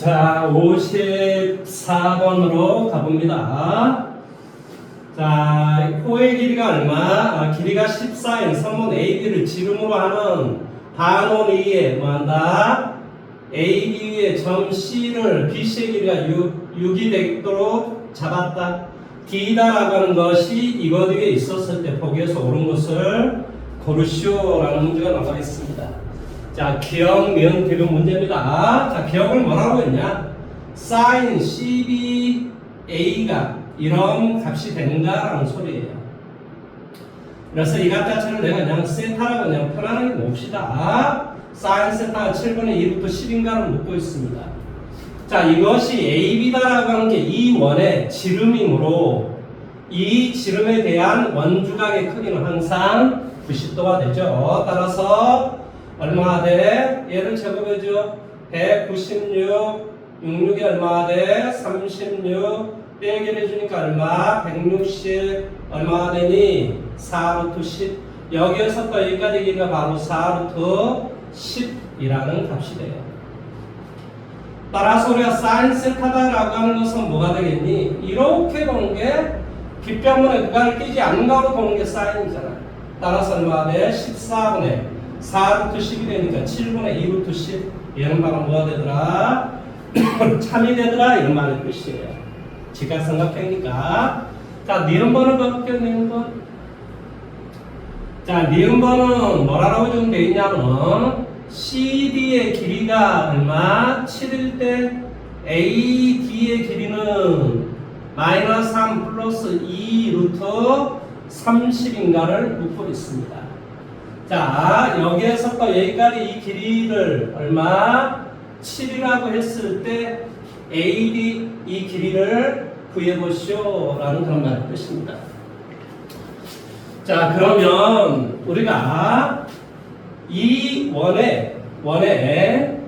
자, 54번으로 가봅니다. 자, 호의 길이가 얼마? 아, 길이가 14인 선문 AB를 지름으로 하는 반원 A에 뭐한다? AB 위에 점 C를 BC의 길이가 6, 6이 되도록 잡았다. D다라고 하는 것이 이것 위에 있었을 때 보기에서 옳은 것을 고르시오라는 문제가 나와 있습니다. 자, 기억, 미은, 디귿 문제입니다. 자, 기억을 뭐라고 했냐? sin CBA가 이런 값이 되는가라는 소리예요. 그래서 이 값 자체를 내가 그냥 세타라고 그냥 편안하게 봅시다. sin 세타가 7분의 2부터 10인가를 묻고 있습니다. 자, 이것이 AB다라고 하는 게 이 원의 지름이므로 이 지름에 대한 원주각의 크기는 항상 90도가 되죠. 따라서 얼마가 돼? 얘를 제곱해줘. 196, 66이 얼마가 돼? 36, 빼기를 해주니까 얼마? 160, 얼마가 되니? 4루트 10. 여기에서부터 여기까지 길이가 바로 4루트 10이라는 값이 돼요. 따라서 우리가 사인 세타다라고 하는 것은 뭐가 되겠니? 이렇게 보는 게 빗변문에 누가를 끼지 않는 거로 보는 게 사인이잖아요. 따라서 얼마가 돼? 14분의 4루트 10이 되니까 7분의 2루트 10 얘는 바로 뭐가 되더라? 참이 되더라 이런 말의 뜻이에요. 지각삼각형이니까 자 니은번을 볼게요 니은번 자 니은번은 뭐라고 좀 되어 있냐면 CD의 길이가 얼마? 7일 때 AD의 길이는 마이너스 3 플러스 2 루트 30인가를 묻고 있습니다. 자, 여기에서부터 여기까지 이 길이를 얼마? 7이라고 했을 때 AD 이 길이를 구해보시오 라는 그런 말의 뜻입니다. 자, 그러면 우리가 이 원에, 원에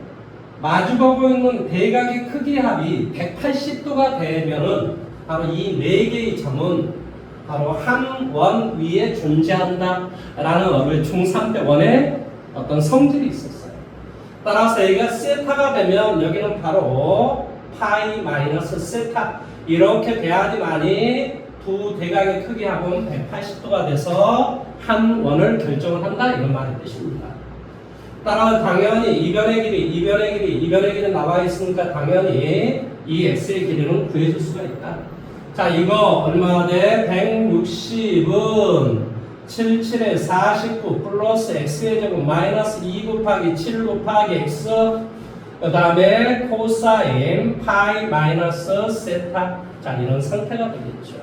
마주보고 있는 대각의 크기 합이 180도가 되면은 바로 이 네 개의 점은 바로 한 원 위에 존재한다라는 어를 중3 때 원에 어떤 성질이 있었어요. 따라서 여기가 세타가 되면 여기는 바로 파이 마이너스 세타 이렇게 돼야지만이 두 대각의 크기 합은 180도가 돼서 한 원을 결정을 한다 이런 말의 뜻입니다. 따라 당연히 이변의 길이, 이변의 길이, 이변의 길이 나와 있으니까 당연히 이 x의 길이는 구해줄 수가 있다. 자, 이거 얼마 돼? 160은 77에 49 플러스 x의 제곱 마이너스 2 곱하기 7 곱하기 x 그 다음에 코사인 파이 마이너스 세타 자 이런 상태가 되겠죠.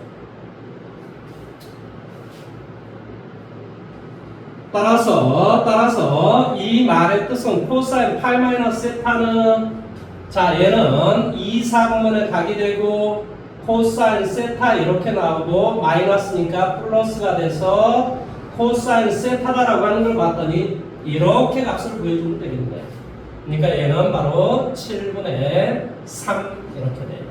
따라서 따라서 이 말의 뜻은 코사인 파이 마이너스 세타는 자 얘는 2, 4분면에 각이 되고 코사인 세타 이렇게 나오고 마이너스니까 플러스가 돼서 코사인 세타다라고 하는 걸 봤더니 이렇게 값을 구해주면 되겠네. 그러니까 얘는 바로 7분의 3 이렇게 돼요.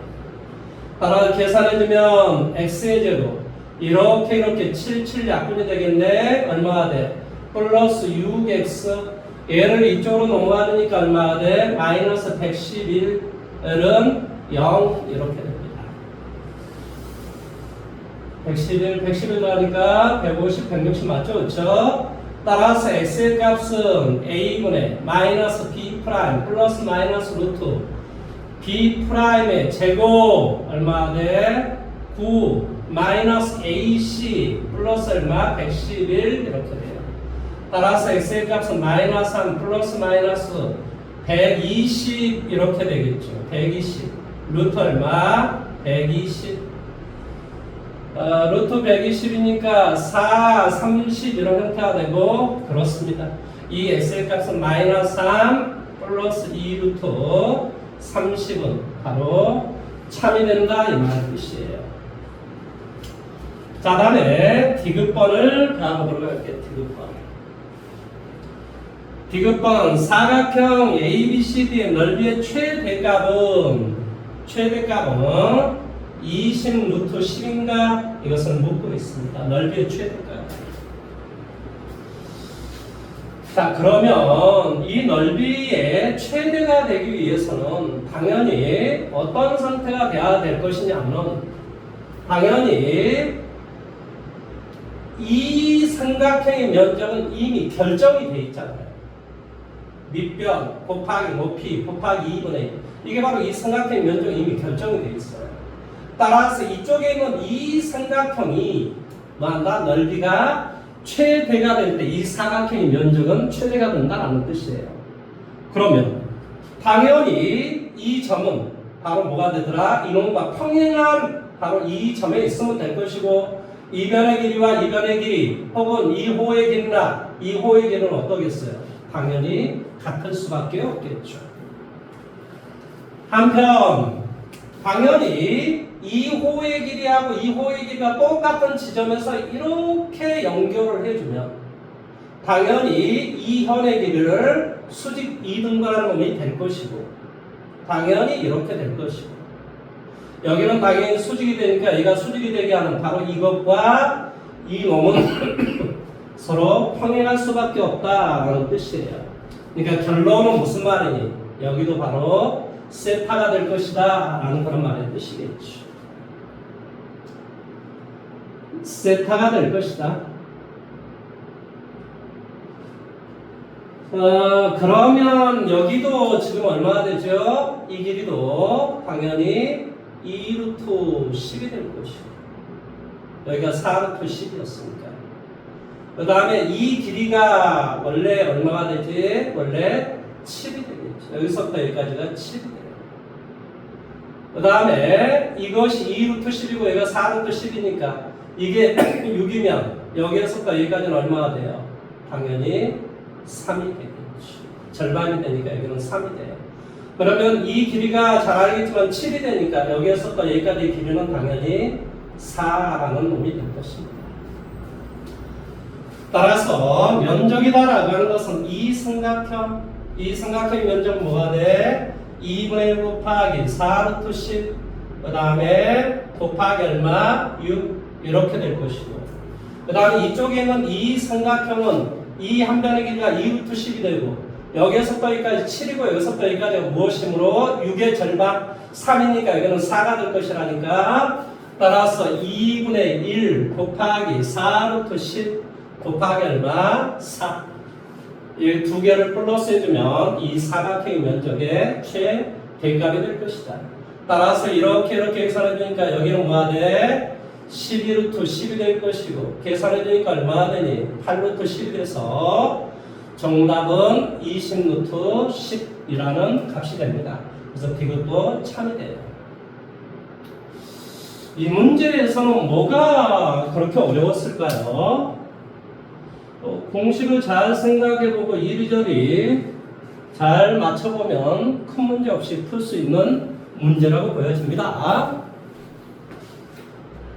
따라 계산해주면 x의 제곱 이렇게 이렇게 7, 7 약분이 되겠네. 얼마가 돼? 플러스 6x 얘를 이쪽으로 넘어가니까 얼마가 돼? 마이너스 111은 0 이렇게 됩니다. 111, 111 하니까 150, 160 맞죠? 그렇죠? 따라서 x의 값은 a분의 마이너스 b 프라임 플러스 마이너스 루트 b 프라임의 제곱 얼마 돼? 9 마이너스 ac 플러스 얼마? 111 이렇게 돼요. 따라서 x의 값은 마이너스 3 플러스 마이너스 120 이렇게 되겠죠. 120 루트 얼마? 120 어, 루트 120이니까 4, 30 이런 형태가 되고 그렇습니다. 이 x의 값은 마이너스 3 플러스 2 루트 30은 바로 참이 된다 이 말의 뜻이에요. 자 다음에 디귿번을 가보도록 할게요. 디귿번. 디귿번 사각형 ABCD의 넓이의 최대값은 최대값은 20 루트 10인가 이것을 묻고 있습니다. 넓이의 최대값. 자, 그러면 이 넓이의 최대가 되기 위해서는 당연히 어떤 상태가 돼야 될 것이냐면 당연히 이 삼각형의 면적은 이미 결정이 돼 있잖아요. 밑변 곱하기 높이 곱하기 2분의 1. 이게 바로 이 삼각형의 면적이 이미 결정이 돼 있어요. 따라서 이쪽에 있는 이 삼각형이 뭐한다? 넓이가 최대가 될 때 이 사각형의 면적은 최대가 된다는 뜻이에요. 그러면 당연히 이 점은 바로 뭐가 되더라? 이놈과 평행한 바로 이 점에 있으면 될 것이고 이 변의 길이와 이 변의 길이 혹은 이 호의 길이나 이 호의 길이는 어떠겠어요? 당연히 같을 수밖에 없겠죠. 한편 당연히 이 호의 길이하고 이 호의 길이가 똑같은 지점에서 이렇게 연결을 해주면 당연히 이 현의 길이를 수직 이등분하는 놈이 될 것이고 당연히 이렇게 될 것이고 여기는 당연히 수직이 되니까 얘가 수직이 되게 하는 바로 이것과 이 놈은 서로 평행할 수밖에 없다라는 뜻이에요. 그러니까 결론은 무슨 말이니? 여기도 바로 세타가 될 것이다 라는 그런 말의 뜻이겠죠. 세타가 될 것이다. 어, 그러면 여기도 지금 얼마나 되죠? 이 길이도 당연히 2루트 10이 될 것이고 여기가 4루트 10이었으니까 그 다음에 이 길이가 원래 얼마가 되지? 원래 7이 되겠죠. 여기서부터 여기까지가 7이 돼요. 그 다음에 이것이 2루트 10이고 여기가 4루트 10이니까 이게 6이면 여기에서부터 여기까지는 얼마가 돼요? 당연히 3이 되겠죠. 절반이 되니까 여기는 3이 돼요. 그러면 이 길이가 잘 알겠지만 7이 되니까 여기에서부터 여기까지의 길이는 당연히 4라는 놈이 될 것입니다. 따라서 면적이다라고 하는 것은 이 삼각형, 이 삼각형 면적 뭐가 돼? 2분의 1 곱하기 4 루트 10, 그 다음에 곱하기 얼마? 6, 이렇게 될 것이고. 그 다음에 이쪽에는 이 삼각형은 이 한 변의 길이가 2 루트 10이 되고, 여기에서부터 여기까지 7이고, 여기서부터 여기까지가 무엇이므로 6의 절반 3이니까 여기는 4가 될 것이라니까. 따라서 2분의 1 곱하기 4 루트 10 곱하기 얼마? 4. 이두 개를 플러스 해주면 이 사각형의 면적의 최대값이 될 것이다. 따라서 이렇게 이렇게 계산해 주니까 여기는 뭐가 돼? 12루트 10이 될 것이고 계산해 주니까 얼마나 되니? 8루트 10이 돼서 정답은 20루트 10이라는 값이 됩니다. 그래서 이것도 참이 돼요. 이 문제에서는 뭐가 그렇게 어려웠을까요? 어, 공식을 잘 생각해보고 이리저리 잘 맞춰보면 큰 문제 없이 풀 수 있는 문제라고 보여집니다.